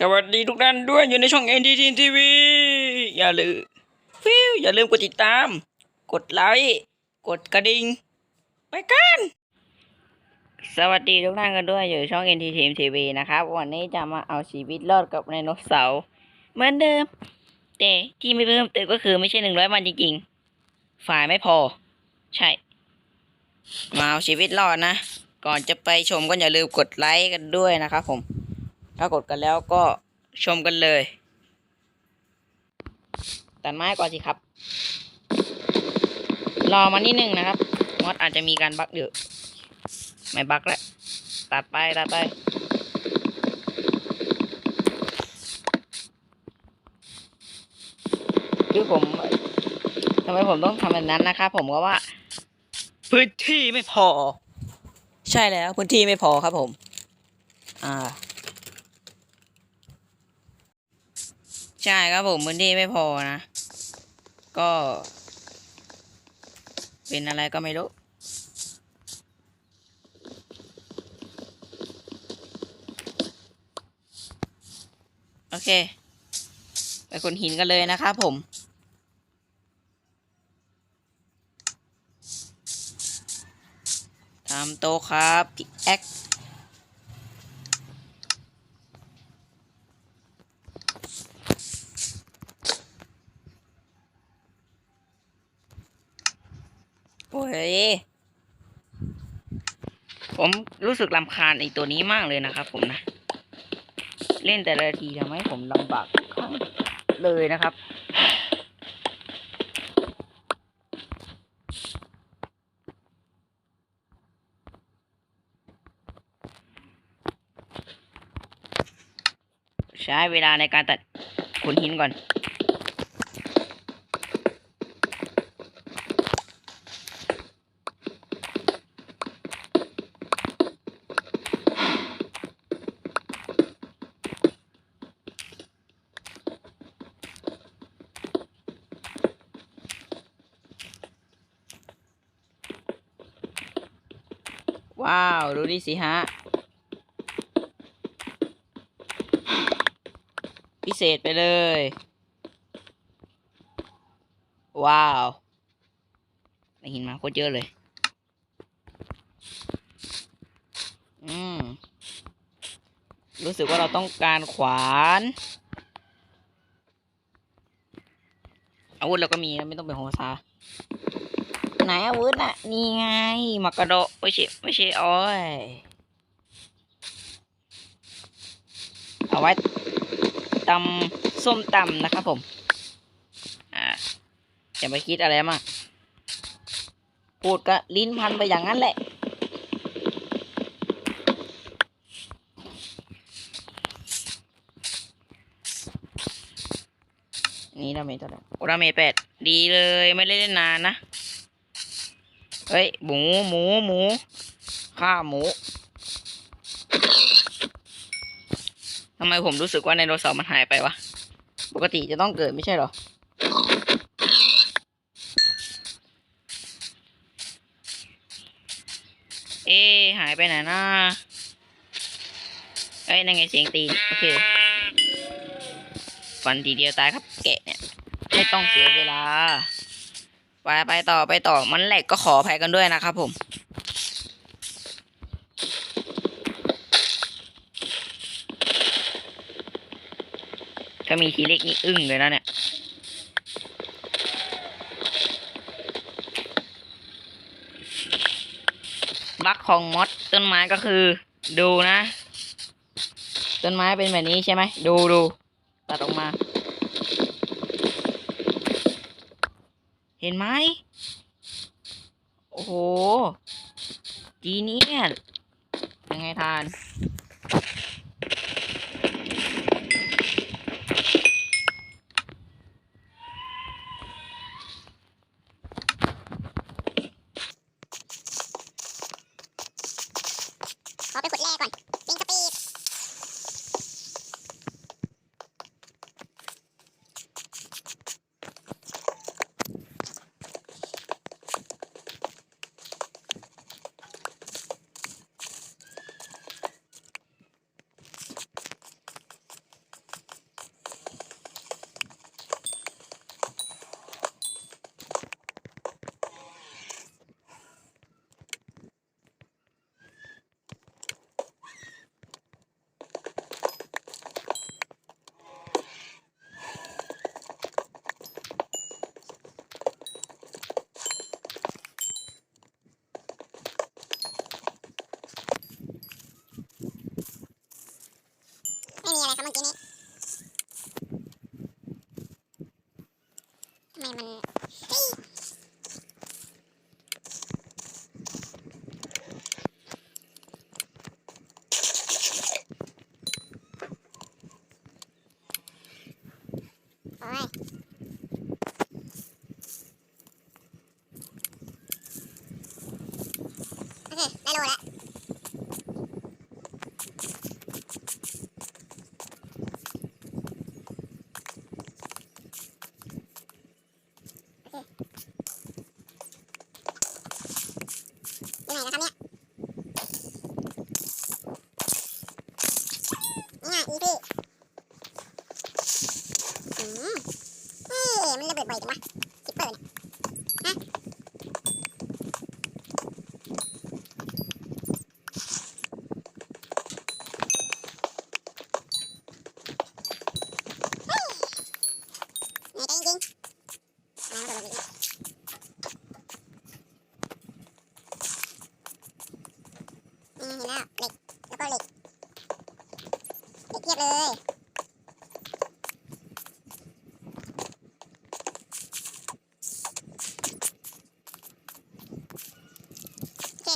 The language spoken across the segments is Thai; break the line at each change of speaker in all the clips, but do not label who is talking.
สวัสดีทุกท่านด้วยอยู่ในช่อง NTT TV อย่าลืมฟิวอย่าลืมกดติดตาม กดไลค์กดกระดิ่งไปกัน สวัสดีทุกท่านกันด้วยอยู่ช่อง NTT TV นะครับ วันนี้จะมาเอาชีวิตรอดกับไดโนเสาร์เหมือนเดิม แต่ที่ไม่เพิ่มเติมก็คือไม่ใช่หนึ่งร้อยวันจริงๆ ฝ่ายไม่พอ ใช่ มาเอาชีวิตรอดนะ ก่อนจะไปชมก็อย่าลืมกดไลค์กันด้วยนะครับผม ถ้ากดกันแล้วก็ชมกันเลย ตัดไม้ก่อนสิครับ รอมานิดนึงนะครับมอดอาจจะมีการบักอยู่ไม่บักแล้ว ตัดไป ตัดไป คือผมทำไมผมต้องทำแบบนั้นนะครับผมก็ว่า พื้นที่ไม่พอ ใช่แล้ว พื้นที่ไม่พอครับผม อ่า ใช่ครับผมพื้นที่ไม่พอนะ ก็ เป็นอะไรก็ไม่รู้โอเค ไปคนหินกันเลยนะครับผม ทำโตะครับพิกแอค โอ้ย ผมรู้สึกลำคาญไอตัวนี้มากเลยนะครับผมนะ เล่นแต่ละทีทำให้ผมลำบากทุกครั้งเลยนะครับใช้เวลาในการตัดขนหินก่อน ว้าว ดูดิสิฮะ พิเศษไปเลย ว้าวได้หินมาโคตรเยอะเลย อืม รู้สึกว่าเราต้องการขวาน อาวุธเราก็มีนะไม่ต้องเป็นโฮซา ไหนอาวุธน่ะ นี่ไงมากระโดดไม่ใช่ไม่ใช่โอ้ยเอาไว้ตำส้มตำนะครับผม อ่าอย่าไปคิดอะไรมากพูดก็ลิ้นพันไปอย่างนั้นแหละนี่ดาเมจเท่าไหร่โอ้ดาเมจแปดดีเลยไม่ได้เล่นนานนะ เฮ้ยหมูหมูหมูข้าหมูทำไมผมรู้สึกว่าไดโนเสาร์มันหายไปวะ ปกติจะต้องเกิดไม่ใช่หรอ เอ๊หายไปไหนนะเอ้ยนั่นไงเสียงตีน โอเค ฟันทีเดียวตายครับแกะเนี่ย ไม่ต้องเสียเวลา ไปไปต่อไปต่อมันแหลกก็ขออภัยกันด้วยนะครับผมถ้ามีทีเล็กนี่อึ้งเลยนะเนี่ยบักของมอสต้นไม้ก็คือ ดูนะ ต้นไม้เป็นแบบนี้ใช่ไหมดูดูตัดออกมา เห็นไหมโอ้โห จีเนียสยังไงทาน
ขอไปขุดแร่ก่อนปิงสปีด เมื่อกี้นี้ทำไมมันเฮ้ยโอ้ยโอเค ได้โลแล้ว อยู่ไหนนะครับเนี่ยนี่ไงอีพี่อืมเฮ้ยมันระเบิดบ่อยจังวะคิปเปอร์เนี่ยฮะเฮ้ยเหนื่อยใจจริงๆอ่าระเบิดอีกแล้ว นี่เห็นแล้วเหล็กแล้วก็เหล็กเหล็กเทียบเลยโอเค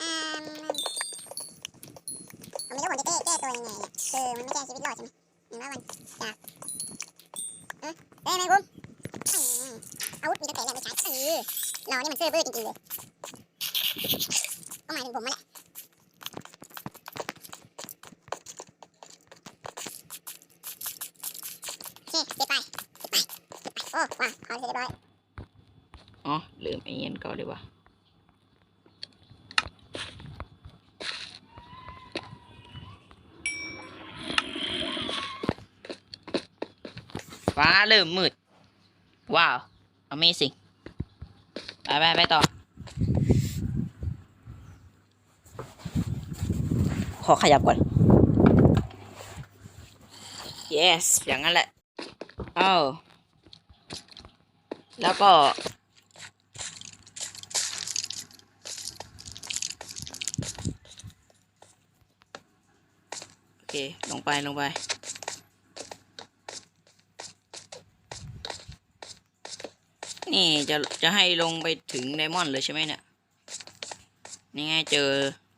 อ่ามผมไม่รู้ผมจะแก้แก้ตัว ยังไงเนี่ยคือมันไม่ใช่ชีวิตรอดใช่ไหมหนึ่งร้อยวันจากเอ้ยเอ้ยแมงมุมอืมอาวุธมีตั้งแต่แรกไม่ใช้เออเรานี่มันซื่อบื้อจริงๆเลยก็หมายถึงผมนั่นแหละโอเคเก็บไปเก็บไปเก็บไปโอ้ว้าวเอาเสร็จเรียบร้อย
อ๋อลืมไอ้เงี้ยก่อนเลยว่ะ ฟ้าเริ่มมืด ว้าว Amazing ไปไปไปต่อ ขอขยับก่อน yes อย่างนั้นแหละเอาแล้วก็ โอเค ลงไปลงไป นี่จะจะให้ลงไปถึงไดมอนด์เลยใช่ไหมเนี่ย นี่ไงเจอ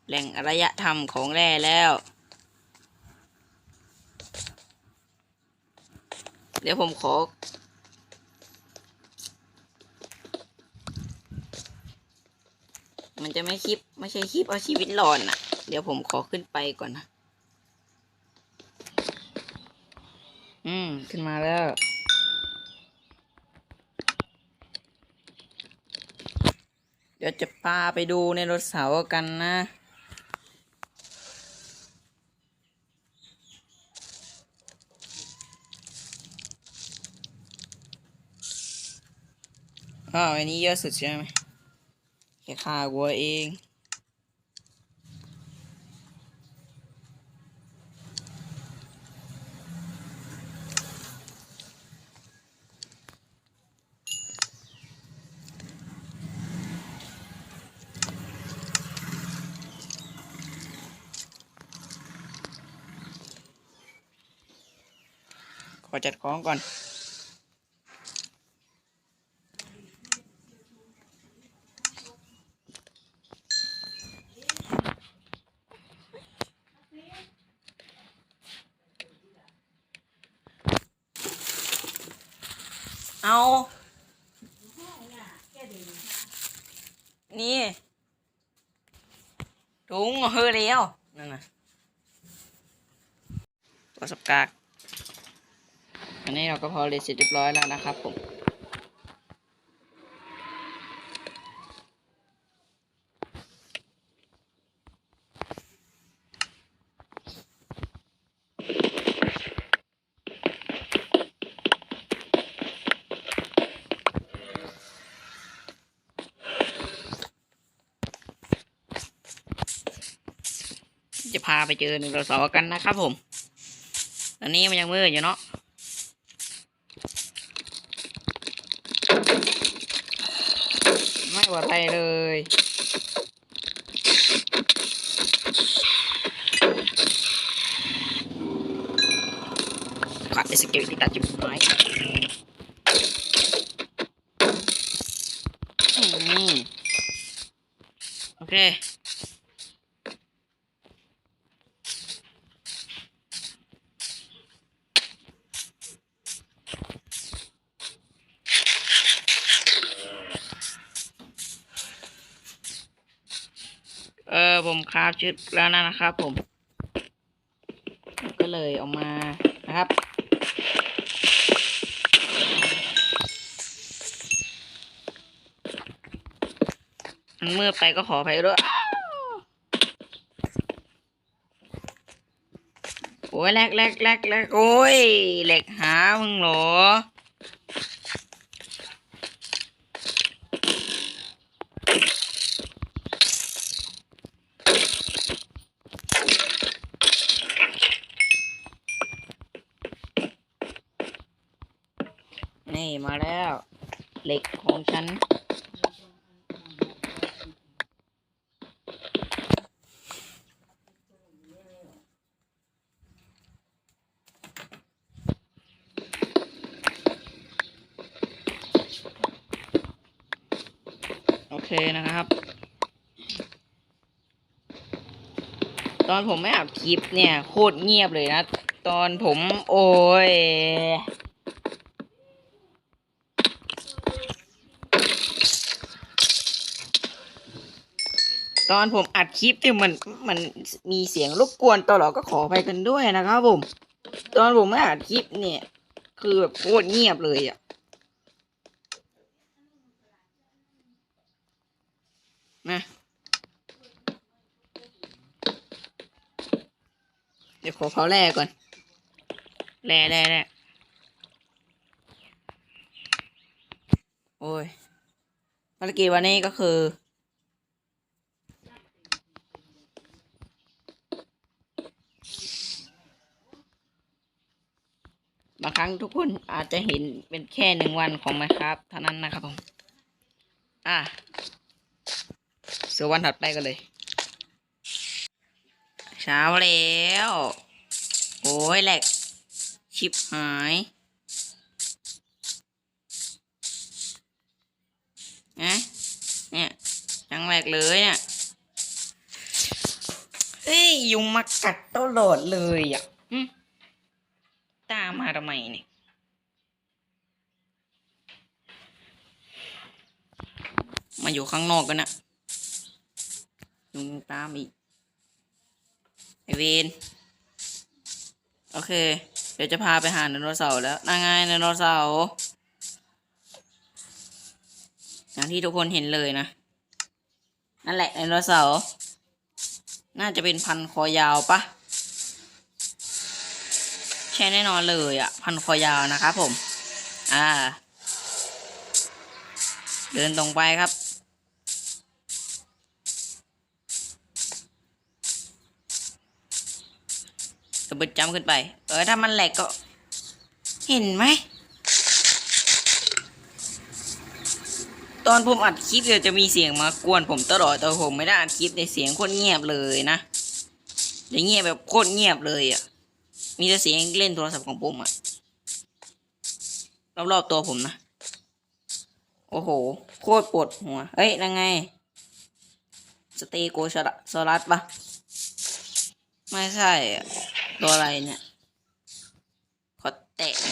แหล่งอารยธรรมของแร่แล้ว เดี๋ยวผมขอ มันจะไม่คลิปไม่ใช่คลิปเอาชีวิตรอดน่ะ เดี๋ยวผมขอขึ้นไปก่อนนะ อืม ขึ้นมาแล้ว เดี๋ยวจะพาไปดูในรถเสาร์กันนะอ้าวอันนี้เยอะสุดใช่ไหมแค่ฆ่าวัวเอง ขอจัดของก่อนเอา นี่ถุงเฮ้อแล้วนั่นน่ะตัวสับกาก อันนี้เราก็พอเลยเสร็จเรียบร้อยแล้วนะครับผมจะพาไปเจอหนึ่งเราสอกันนะครับผม ตอนนี้มันยังมืดอยู่เนาะ อะไรเลย ขาดไสกิลที่ตัดอยู่ไม้โอเค ผมคราฟชุดแล้วนะครับ ผม ก็เลยออกมานะครับ มันมืดไปก็ขออภัยด้วยโอ้ยแลกแลกแลกแลกโอ้ยแหลกหามึงเหรอ นี่มาแล้ว เหล็กของฉัน โอเคนะครับ ตอนผมไม่อัดคลิปเนี่ย โคตรเงียบเลยนะ ตอนผมโอ้ย ตอนผมอัดคลิปเนี่ยมันมันมีเสียงรบกวนตลอดก็ขอไปกันด้วยนะครับผม ตอนผมไม่อัดคลิปเนี่ย คือแบบโคตรเงียบเลยอะนะเดี๋ยวขอเผาแร่ก่อนแร่แร่แร่โอ้ยภารกิจวันนี้ก็คือางครั้งทุกคนอาจจะเห็นเป็นแค่หนึ่งวันของมันครับเท่านั้นนะครับผม อะส่วนวันถัดไปกันเลย เช้าแล้ว โอ้ยแหลกชิบหายนะเนี่ยยังแหลกเลยเนี่ยเฮ้ยยุงมากัดตลอดเลยอะอื ตามมาทำไมเนี่ยมาอยู่ข้างนอกกันนะยุงตามอีกไอเวนโอเค เดี๋ยวจะพาไปหาไดโนเสาร์แล้วนั่งไงไดโนเสาร์อย่างที่ทุกคนเห็นเลยนะ นั่นแหละไดโนเสาร์น่าจะเป็นพันคอยาวปะ ช่แน่นอนเลยอะ พันคอยาวนะครับผม อ่า เดินตรงไปครับกระบึดจำขึ้นไป เออถ้ามันแหลกก็ เห็นไหม ตอนผมอัดคลิปเดี๋ยวจะมีเสียงมากวนผมตลอดแต่ผมไม่ได้อัดคลิปในเสียงโคตรเงียบเลยนะเดี๋ยวเงียบแบบโคตรเงียบเลยอะ มีแต่เสียงเล่นโทรศัพท์ของผมอะรอบๆตัวผมนะ โอ้โห โคตรปวดหัว เฮ้ยนังไง สเตโกชระสลัดปะไม่ใช่ตัวอะไรเนี่ยขอแตะไง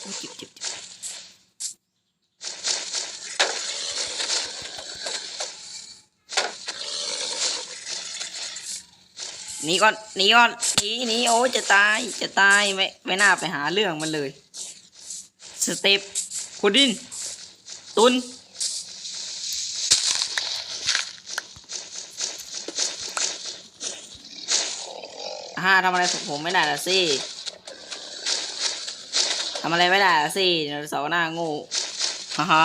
โอ้ยจิบจิบจิบ หนีก่อนหนีก่อนหนีหนีโอ้จะตายจะตายไม่ไม่น่าไปหาเรื่องมันเลยสเต็ปขุดดิน ตุนฮ่าทำอะไรผมไม่ได้ละสิทำอะไรไม่ได้ละสิเสาร์หน้างูฮ่าฮ่า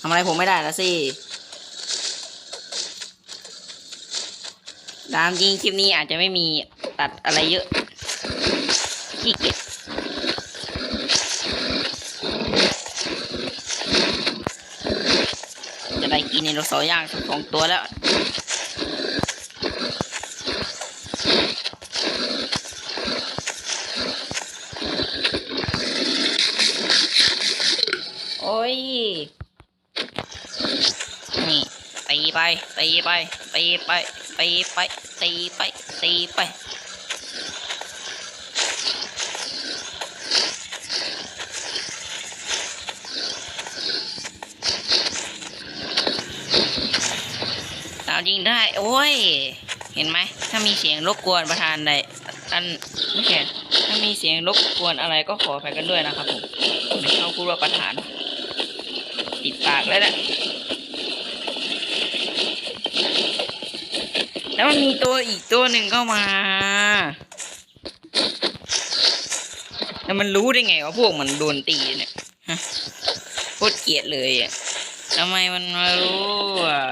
ทำอะไรผมไม่ได้ละสิามจริงคลิปนี้อาจจะไม่มีตัดอะไรเยอะขี้เกียจจะได้กินในรถสอย่างสัสองตัวแล้วโอ้ย นี่ตีไปตีไปตีไปตีไป ตีไปเอาจริงได้ โอ้ย เห็นไหม ถ้ามีเสียงรบกวนประธานใดอันไม่ใช่ถ้ามีเสียงรบกวนอะไรก็ขออภัยกันด้วยนะครับผมไม่เข้าพูดว่าประธาน ติดปากแล้วแหละ แล้วมันมีตัวอีกตัวหนึ่งเข้ามา แล้วมันรู้ได้ไงว่าพวกมันโดนตีเนี่ยฮะโคตรเกลียดเลยอะทำไมมันมารู้อะ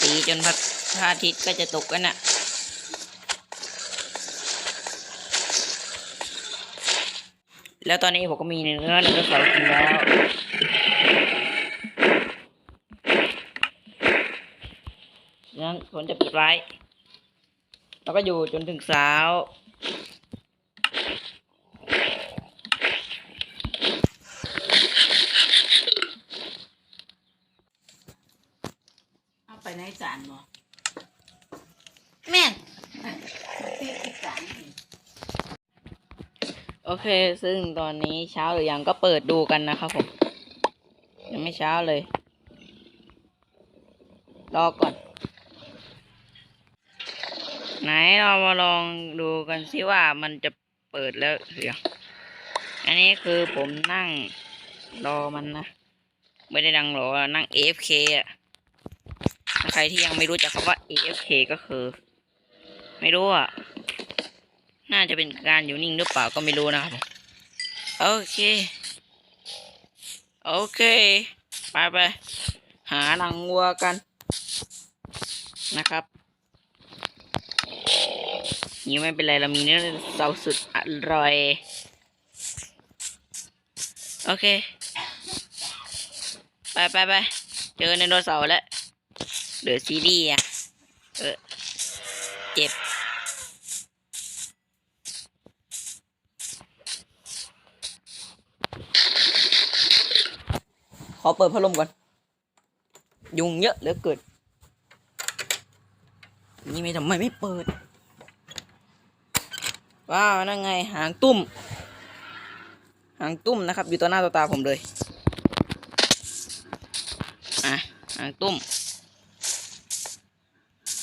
ตีจนพระอาทิตย์ก็จะตกกันน่ะ แล้วตอนนี้ผมก็มีเนื้อเนื้อเสาร์กินแล้ว งั้นผมจะปิดไว้ แล้วก็อยู่จนถึงเช้าเอาไปในจานบ่แม่น โอ เค ซึ่งตอนนี้เช้าหรือยังก็เปิดดูกันนะครับผม ยังไม่เช้าเลย รอก่อน ไหนเรามาลองดูกันสิว่ามันจะเปิดแล้วหรือยังอันนี้คือผมนั่งรอมันนะ ไม่ได้นั่งรอ นั่ง AFK อะ ใครที่ยังไม่รู้จักคำว่า AFK ก็คือ ไม่รู้อะ น่าจะเป็นการอยู่นิ่งหรือเปล่าก็ไม่รู้นะครับโอเค โอเค ไปไป หาหนังวัวกันนะครับนี่ไม่เป็นไรเรามีเนื้อเสาสุดอร่อย โอเค ไปไปไปเจอไดโนเสาร์แล้วเหลือซีดีอะเออเจ็บ ข อเปิดพัดลมก่อน ยุงเยอะเหลือเกินนี่ไม่ทำไมไม่เปิด ว้าว นั่นไง หางตุ้ม หางตุ้มนะครับ อยู่ต่อหน้าต่อตาผมเลย อะ หางตุ้ม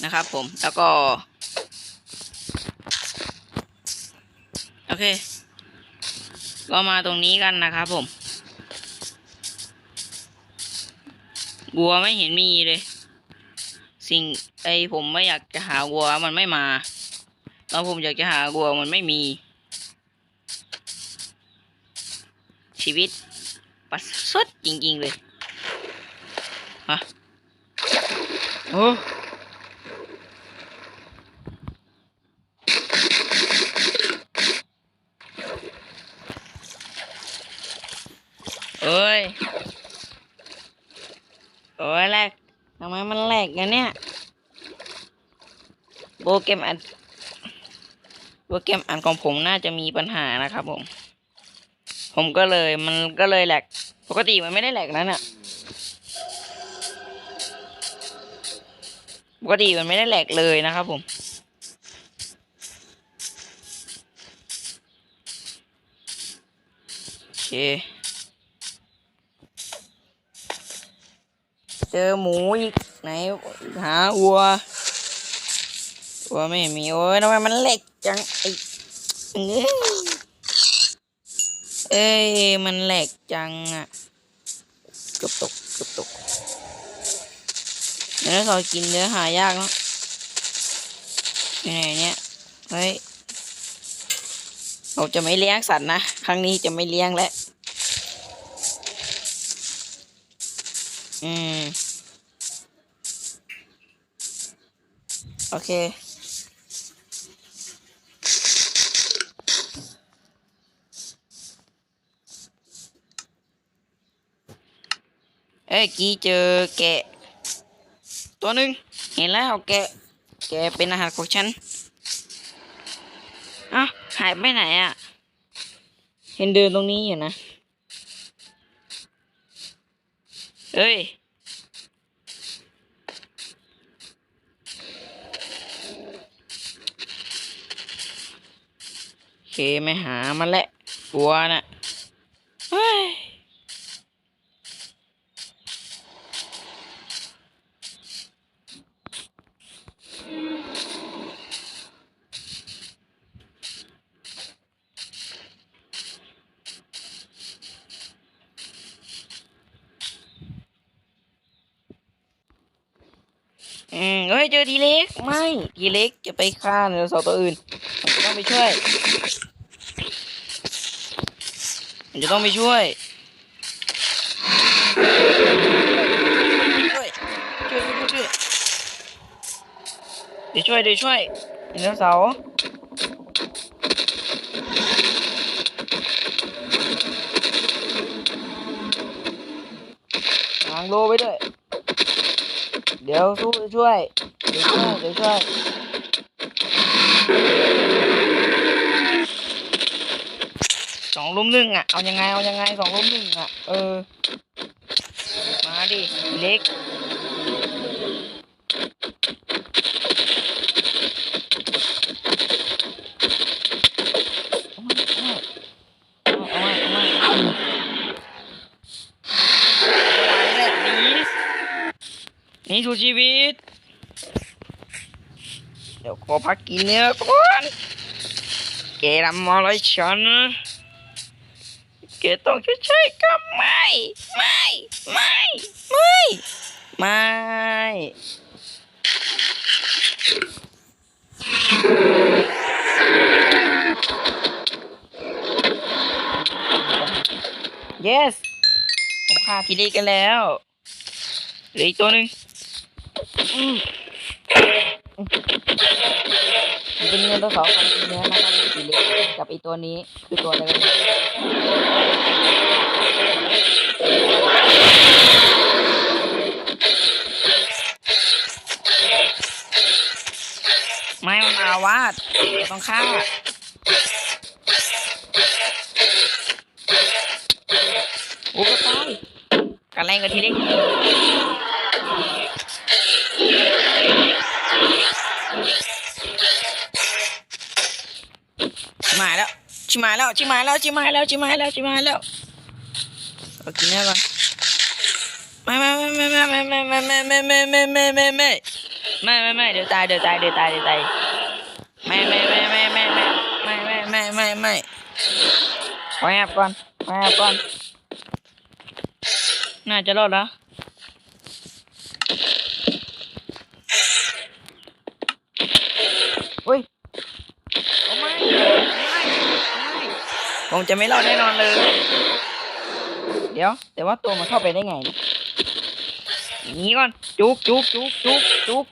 นะครับผม แล้วก็ โอเค ก็มาตรงนี้กันนะครับผม วัวไม่เห็นมีเลย สิ่งไอผมไม่อยากจะหาวัวมันไม่มาแล้วผมอยากจะหาวัวมันไม่มี ชีวิตประสดจริง ๆ เลยฮะโอ้เอ้ย โอ้ยแหลกทำไมมันแหลกเนี่ยโปรแกมอันโปรแกมอันของผมน่าจะมีปัญหานะครับผม ผมก็เลยมันก็เลยแหลก ปกติมันไม่ได้แหลกนั้นอะปกติมันไม่ได้แหลกเลยนะครับผมโอเค เจอหมูอีกไหนหาวัววัวไม่มีโอ้ยทำไมมันเล็กจังไอ้เอ้ยเอ้ยมันแหลกจังอะเกือบตกเกือบตกเนื้อสอกินเนื้อหายากเนาะยู่ไหนเนี่ยเฮ้ยเราจะไม่เลี้ยงสัตว์นะ ครั้งนี้จะไม่เลี้ยงแล้ว อืม โอเค เอ้ยกี้เจอแกะ ตัวหนึ่งเห็นแล้วแกะ แกะเป็นอาหารของฉันอ้าวหายไปไหนอะ เห็นเดินตรงนี้อยู่นะ เฮ้ย เคไม่หามันแหละกลัวน่ะเฮ้ย อืมเฮ้ยเจอทีเล็กไม่ทีเล็กจะไปฆ่าไดโนเสาร์ตัวอื่นมันจะต้องไปช่วยมันจะต้องไปช่วยช่วยช่วยช่วยช่วยเดี๋ยวช่วยเดี๋ยวช่วยไดโนเสาร์างโลไว้ด้วย ดี๋ยวสู้ช่วยเดี๋ยวช่วยเดี๋ยวช่วยสองลุมหนึ่งอะ เอายังไง เอายังไงสองลุมหนึ่งอะ เออ มาดิ เล็ก เอาไว้เอาไว้เอาไว้เอาไว้แบบนี้ นี่ชูชีวิต เดี๋ยวขอพักกินเนื้อก่อนแกทำอะไรฉันแกต้องช่วยช่วยกับไม่ไม่ไม่ไม่ไม่ yes ผมฆ่าทีนี้กันแล้วเหลืออีกตัวหนึ่ง เป็นเงินตัวสองพันเนื้อนะครับทีเล็กกับอีตัวนี้คือตัวอะไรกันไม่มันอาวาดต้องฆ่าโอ้ก็ตายกันแรงกับทีเล็ก ชิมายแล้วชิมายแล้วชิมายแล้วชิมายแล้วชิมายแล้วเอากินแน่ก่อนไม่ไม่ไม่ไม่ไม่ไม่ไม่ไม่ไม่ไม่ไม่ไม่ไม่ไม่ไม่ไม่ไม่เดี๋ยวตายเดี๋ยวตายเดี๋ยวตายเดี๋ยวตายไม่ไม่ไม่ไม่ไม่ไม่ไม่ไม่ไม่ไม่ไม่ขอแอบก่อนขอแอบก่อนน่าจะรอดแล้วอุ้ยโอ้ไม่ไม่ไม่ ผมจะไม่รอดแน่นอนเลย เดี๋ยว แต่ว่าตัวมันเข้าไปได้ไงนี่ก่อน จุกจุกจุกจุกจุก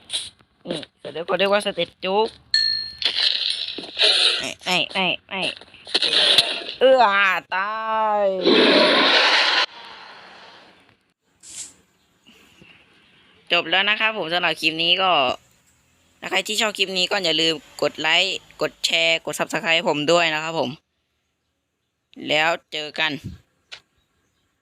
นี่เดี๋ยวก็เรียกว่าสเต็ปจุกไม่ไม่ไม่ไม่เออตายจบแล้วนะครับผมสำหรับคลิปนี้ก็ถ้าใครที่ชอบคลิปนี้ก็อย่าลืมกดไลค์ กดแชร์ กด subscribe ผมด้วยนะครับผม แล้วเจอกัน